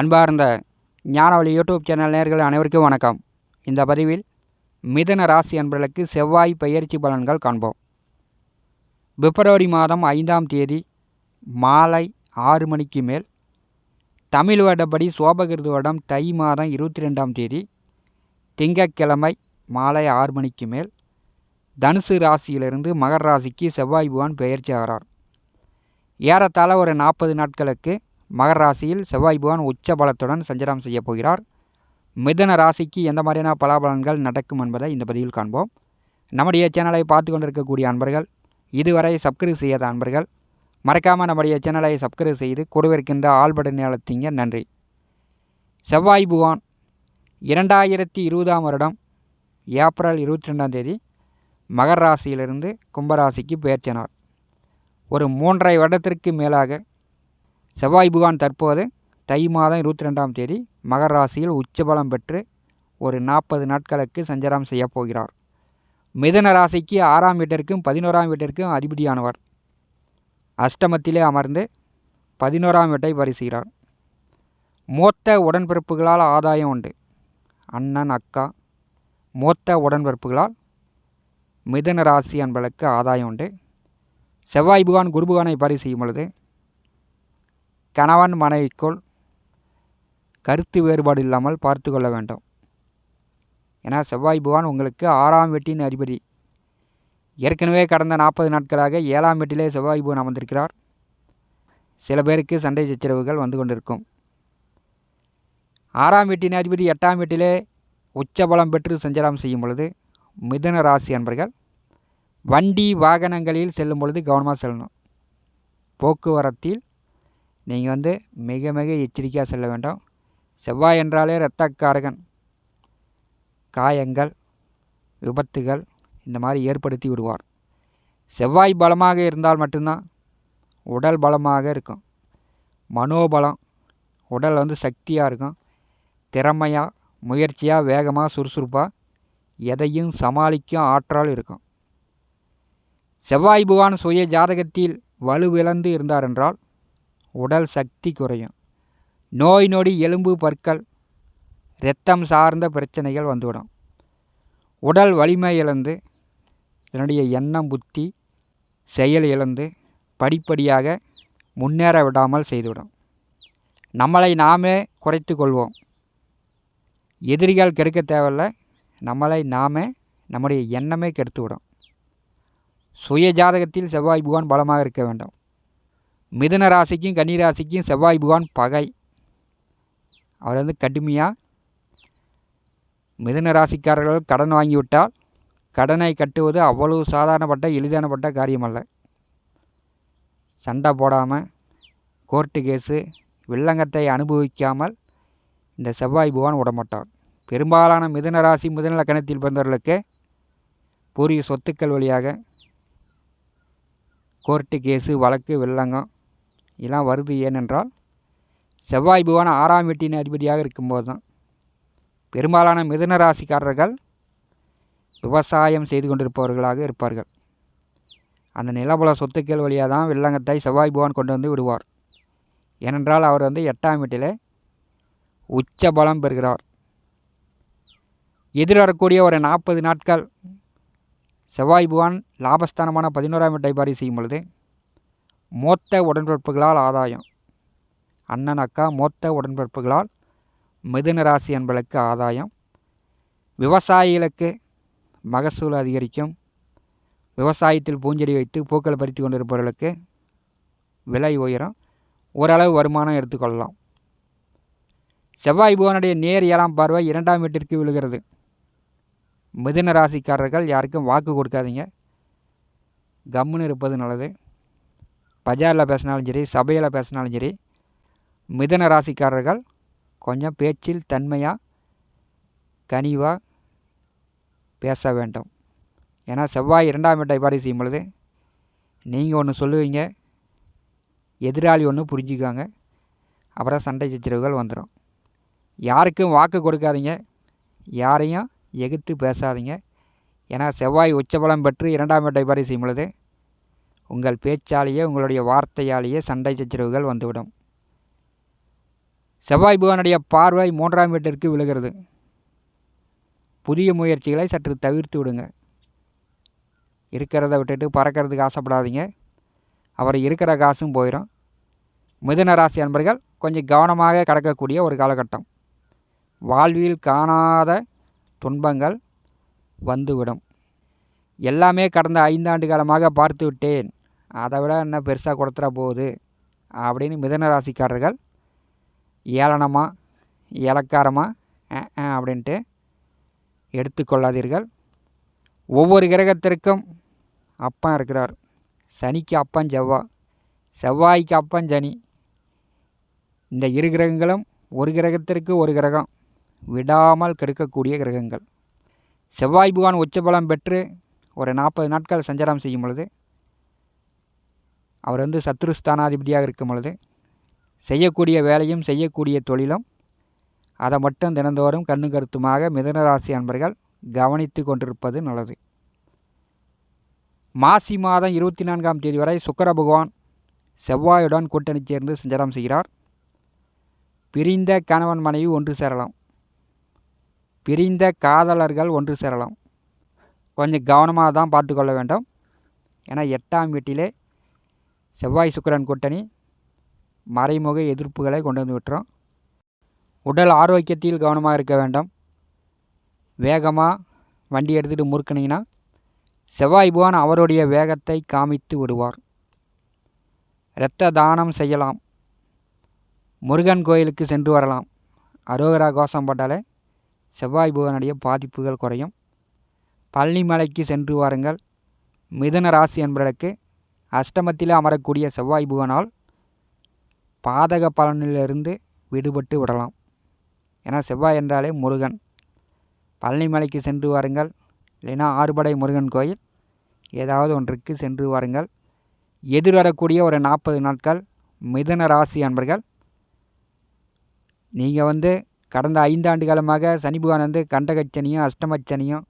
அன்பார்ந்த ஞானவழி YouTube channel நேர்கள் அனைவருக்கும் வணக்கம். இந்த பதிவில் மிதுன ராசி அன்பர்களுக்கு செவ்வாய் பயிற்சி பலன்கள் காண்போம். பிப்ரவரி மாதம் ஐந்தாம் தேதி மாலை ஆறு மணிக்கு மேல் தமிழ் வருடப்படி சோபகிருது வருடம் தை மாதம் இருபத்தி ரெண்டாம் தேதி திங்கட்கிழமை மாலை ஆறு மணிக்கு மேல் தனுசு ராசியிலிருந்து மகர ராசிக்கு செவ்வாய் புவான் பெயர்ச்சி ஆகிறார் ஏறத்தாழ ஒரு நாற்பது நாட்களுக்கு மகர ராசியில் செவ்வாய் பகவான் உச்ச பலத்துடன் சஞ்சாரம் செய்ய போகிறார். மிதன ராசிக்கு எந்த மாதிரியான பலாபலன்கள் நடக்கும் என்பதை இந்த பதிவில் காண்போம். நம்முடைய சேனலை பார்த்து கொண்டிருக்கக்கூடிய அன்பர்கள் இதுவரை சப்ஸ்கிரைப் செய்யாத அன்பர்கள் மறக்காமல் நம்முடைய சேனலை சப்ஸ்கிரைப் செய்து கொடுவிருக்கின்ற ஆல் பட்டன் அழுத்திங்க நன்றி. செவ்வாய் புகான் இரண்டாயிரத்தி இருபதாம் வருடம் ஏப்ரல் இருபத்தி ரெண்டாம் தேதி மகர ராசியிலிருந்து கும்பராசிக்கு பெயர்ச்சினார் ஒரு மூன்றரை வருடத்திற்கு மேலாக செவ்வாய் புகான் தற்போது தை மாதம் இருபத்தி ரெண்டாம் தேதி மகர ராசியில் உச்சபலம் பெற்று ஒரு நாற்பது நாட்களுக்கு சஞ்சாரம் செய்யப் போகிறார். மிதன ராசிக்கு ஆறாம் வீட்டிற்கும் பதினோராம் வீட்டிற்கும் அதிபதியானவர். அஷ்டமத்திலே அமர்ந்து பதினோராம் வீட்டை பரிசுகிறார் மூத்த உடன்பிறப்புகளால் ஆதாயம் உண்டு. அண்ணன் அக்கா மூத்த உடன்பிறப்புகளால் மிதன ராசி என்பதற்கு ஆதாயம் உண்டு. செவ்வாய் புகான் குருபுகானை பரி செய்யும் பொழுது கணவன் மனைவிக்குள் கருத்து வேறுபாடு இல்லாமல் பார்த்து கொள்ள வேண்டும். ஏன்னா செவ்வாய் புகான் உங்களுக்கு ஆறாம் வெட்டின் அதிபதி. ஏற்கனவே கடந்த நாற்பது நாட்களாக ஏழாம் வெட்டிலே செவ்வாய் புகான் அமர்ந்திருக்கிறார். சில பேருக்கு சண்டை சச்சரவுகள் வந்து கொண்டிருக்கும். ஆறாம் வீட்டின் அதிபதி எட்டாம் வீட்டிலே உச்சபலம் பெற்று சஞ்சாரம் செய்யும் பொழுது மிதன ராசி அன்பர்கள் வண்டி வாகனங்களில் செல்லும் பொழுது கவனமாக செல்லணும். போக்குவரத்தில் நீங்கள் வந்து மிக மிக எச்சரிக்கையாக செல்ல வேண்டும். செவ்வாய் என்றாலே இரத்தக்காரகன். காயங்கள் விபத்துகள் இந்த மாதிரி ஏற்படுத்தி விடுவார். செவ்வாய் பலமாக இருந்தால் மட்டும்தான் உடல் பலமாக இருக்கும். மனோபலம் உடல் வந்து சக்தியாக இருக்கும். திறமையாக முயற்சியாக வேகமாக சுறுசுறுப்பாக எதையும் சமாளிக்கும் ஆற்றல் இருக்கும். செவ்வாய் புவான் சுய ஜாதகத்தில் வலுவிழந்து இருந்தார் என்றால் உடல் சக்தி குறையும். நோய் நொடி எலும்பு பற்கள் இரத்தம் சார்ந்த பிரச்சனைகள் வந்துவிடும். உடல் வலிமை இழந்து இதனுடைய எண்ணம் புத்தி செயல் இழந்து படிப்படியாக முன்னேற விடாமல் செய்துவிடும். நம்மளை நாமே குறைத்து கொள்வோம். எதிரிகள் கெடுக்க தேவையில்ல நம்மளை நாமே நம்முடைய எண்ணமே கெடுத்து விடும் சுய ஜாதகத்தில் செவ்வாய் புகான் பலமாக இருக்க வேண்டும். மிதுன ராசிக்கும் கன்னி ராசிக்கும் செவ்வாய் புகான் பகை. அவர் வந்து கடுமையாக மிதுன ராசிக்காரர்கள் கடன் வாங்கிவிட்டால் கடனை கட்டுவது அவ்வளவு சாதாரணப்பட்ட எளிதானப்பட்ட காரியமல்ல. சண்டை போடாமல் கோர்ட்டு கேஸு வில்லங்கத்தை அனுபவிக்காமல் இந்த செவ்வாய் புகான் விடமாட்டார் பெரும்பாலான மிதுன ராசி மிதுன லக்கணத்தில் பிறந்தவர்களுக்கு பூரிய சொத்துக்கள் வழியாக கோர்ட்டு கேஸு வழக்கு வில்லங்கம் இதெல்லாம் வருது ஏனென்றால் செவ்வாய் புவன் ஆறாம் வீட்டின் அதிபதியாக இருக்கும்போது தான் பெரும்பாலான மிதுன ராசிக்காரர்கள் விவசாயம் செய்து கொண்டிருப்பவர்களாக இருப்பார்கள். அந்த நிலபல சொத்துக்கள் வழியாக தான் வில்லங்கத்தை செவ்வாய் புவான் கொண்டு வந்து விடுவார். ஏனென்றால் அவர் வந்து எட்டாம் வீட்டிலே உச்ச பலம் பெறுகிறார். எதிர்வரக்கூடிய ஒரு நாற்பது நாட்கள் செவ்வாய் புவான் லாபஸ்தானமான பதினோராம் வீட்டை பாரி செய்யும் பொழுது மூத்த உடன்பிறப்புகளால் ஆதாயம். அண்ணன் அக்கா மூத்த உடன்பிறப்புகளால் மிதுன ராசி என்பதற்கு ஆதாயம். விவசாயிகளுக்கு மகசூல் அதிகரிக்கும். விவசாயத்தில் பூஞ்செடி வைத்து பூக்கள் பறித்து கொண்டிருப்பவர்களுக்கு விலை உயரும். ஓரளவு வருமானம் எடுத்துக்கொள்ளலாம். செவ்வாய் புவனுடைய நேர் ஏழாம் பார்வை இரண்டாம் வீட்டிற்கு விழுகிறது. மிதுன ராசிக்காரர்கள் யாருக்கும் வாக்கு கொடுக்காதீங்க. கம்முன்னு இருப்பது நல்லது. பஜாரில் பேசினாலும் சரி சபையில் பேசினாலும் சரி மிதன ராசிக்காரர்கள் கொஞ்சம் பேச்சில் தன்மையாக கனிவாக பேச வேண்டும். ஏன்னா செவ்வாய் இரண்டாம் இடத்தை பாரி செய்யும் பொழுது நீங்கள் ஒன்று சொல்லுவீங்க எதிராளி ஒன்று புரிஞ்சுக்காங்க அப்புறம் சண்டை சச்சரவுகள் வந்துடும் யாருக்கும் வாக்கு கொடுக்காதீங்க யாரையும் எகுத்து பேசாதீங்க. ஏன்னா செவ்வாய் உச்சபலம் பெற்று இரண்டாம் இடத்தை பாரி செய்யும் பொழுது உங்கள் பேச்சாலேயே உங்களுடைய வார்த்தையாலேயே சண்டை சச்சரவுகள் வந்துவிடும். செவ்வாய் புவனுடைய பார்வை மூன்றாம் வீட்டிற்கு விழுகிறது. புதிய முயற்சிகளை சற்று தவிர்த்து விடுங்க. இருக்கிறத விட்டுட்டு பறக்கிறதுக்கு ஆசைப்படாதீங்க. அவர் இருக்கிற காசும் போயிடும் மிதுன ராசி அன்பர்கள் கொஞ்சம் கவனமாக கடக்கக்கூடிய ஒரு காலகட்டம். வாழ்வில் காணாத துன்பங்கள் வந்துவிடும். எல்லாமே கடந்த ஐந்தாண்டு காலமாக பார்த்து விட்டேன் அதை விட என்ன பெருசாக கொடுத்துட போகுது அப்படின்னு மிதன ராசிக்காரர்கள் ஏளனமாக இலக்காரமாக அப்படின்ட்டு எடுத்துக்கொள்ளாதீர்கள். ஒவ்வொரு கிரகத்திற்கும் அப்பன் இருக்கிறார். சனிக்கு அப்பன் செவ்வாய் செவ்வாய்க்கு அப்பன் சனி. இந்த இரு கிரகங்களும் ஒரு கிரகத்திற்கு ஒரு கிரகம். விடாமல் கெடுக்கக்கூடிய கிரகங்கள். செவ்வாய் புகான் உச்சபலம் பெற்று ஒரு நாற்பது நாட்கள் சஞ்சாரம் செய்யும் பொழுது அவர் வந்து சத்ருஸ்தானாதிபதியாக இருக்கும் பொழுது செய்யக்கூடிய வேலையும் செய்யக்கூடிய தொழிலும் அதை மட்டும் தினந்தோறும் கண்ணு கருத்துமாக மிதனராசி அன்பர்கள் கவனித்து கொண்டிருப்பது நல்லது. மாசி மாதம் இருபத்தி நான்காம் தேதி வரை சுக்கர பகவான் செவ்வாயுடன் கூட்டணி சேர்ந்து சஞ்சாரம் செய்கிறார். பிரிந்த கணவன் மனைவி ஒன்று சேரலாம். பிரிந்த காதலர்கள் ஒன்று சேரலாம். கொஞ்சம் கவனமாக தான் பார்த்துக்கொள்ள வேண்டும். ஏன்னா எட்டாம் வீட்டிலே செவ்வாய் சுக்கரன் கூட்டணி மறைமுக எதிர்ப்புகளை கொண்டு வந்து விட்டுரும். உடல் ஆரோக்கியத்தில் கவனமாக இருக்க வேண்டும். வேகமாக வண்டி எடுத்துகிட்டு முறுக்குனீங்கன்னா செவ்வாய் புவான் அவருடைய வேகத்தை காமித்து விடுவார். இரத்த தானம் செய்யலாம். முருகன் கோயிலுக்கு சென்று வரலாம். அரோகரா கோஷம் போட்டாலே செவ்வாய் புவனுடைய பாதிப்புகள் குறையும். பழனிமலைக்கு சென்று வாருங்கள். மிதன ராசி என்பதற்கு அஷ்டமத்தில் அமரக்கூடிய செவ்வாய் புவனால் பாதக பலனிலிருந்து விடுபட்டு விடலாம். ஏன்னா செவ்வாய் என்றாலே முருகன். பழனிமலைக்கு சென்று வாருங்கள். இல்லைன்னா ஆறுபடை முருகன் கோயில் ஏதாவது ஒன்றுக்கு சென்று வாருங்கள். எதிர்வரக்கூடிய ஒரு நாற்பது நாட்கள் மிதன ராசி அன்பர்கள். நீங்கள் வந்து கடந்த ஐந்தாண்டு காலமாக சனி பகவான் வந்து கண்டகச்சனியும் அஷ்டமச்சனியும்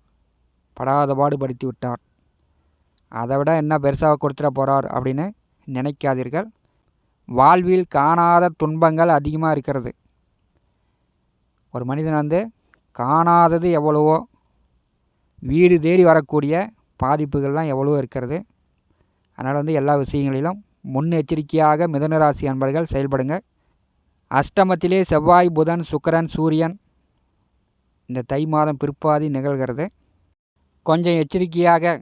படாத பாடுபடுத்தி விட்டார். அதை விட என்ன பெருசாக கொடுத்துட போகிறார் அப்படின்னு நினைக்காதீர்கள். வாழ்வில் காணாத துன்பங்கள் அதிகமாக இருக்கிறது. ஒரு மனிதன் வந்து காணாதது எவ்வளவோ வீடு தேடி வரக்கூடிய பாதிப்புகள்லாம் எவ்வளவோ இருக்கிறது. அதனால் வந்து எல்லா விஷயங்களிலும் முன்னெச்சரிக்கையாக மிதனராசி அன்பர்கள் செயல்படுங்க. அஷ்டமத்திலே செவ்வாய் புதன் சுக்கரன் சூரியன் இந்த தை மாதம் பிற்பாதி நிகழ்கிறது. கொஞ்சம் எச்சரிக்கையாக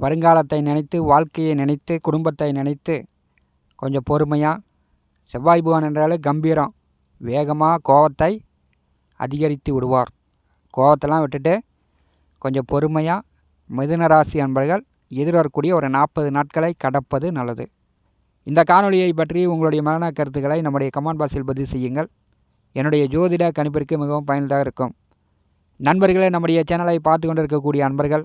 வருங்காலத்தை நினைத்து வாழ்க்கையை நினைத்து குடும்பத்தை நினைத்து கொஞ்சம் பொறுமையாக செவ்வாய் புகான் என்றாலே கம்பீரம். வேகமாக கோவத்தை அதிகரித்து விடுவார். கோபத்தெல்லாம் விட்டுட்டு கொஞ்சம் பொறுமையாக மிதுன ராசி அன்பர்கள் எதிர்வரக்கூடிய ஒரு நாற்பது நாட்களை கடப்பது நல்லது. இந்த காணொலியை பற்றி உங்களுடைய மரண கருத்துக்களை நம்முடைய கமெண்ட் பாக்ஸில் பதிவு செய்யுங்கள். என்னுடைய ஜோதிட கணிப்பிற்கு மிகவும் பயனுள்ளதாக இருக்கும். நண்பர்களே நம்முடைய சேனலை பார்த்து கொண்டிருக்கக்கூடிய அன்பர்கள்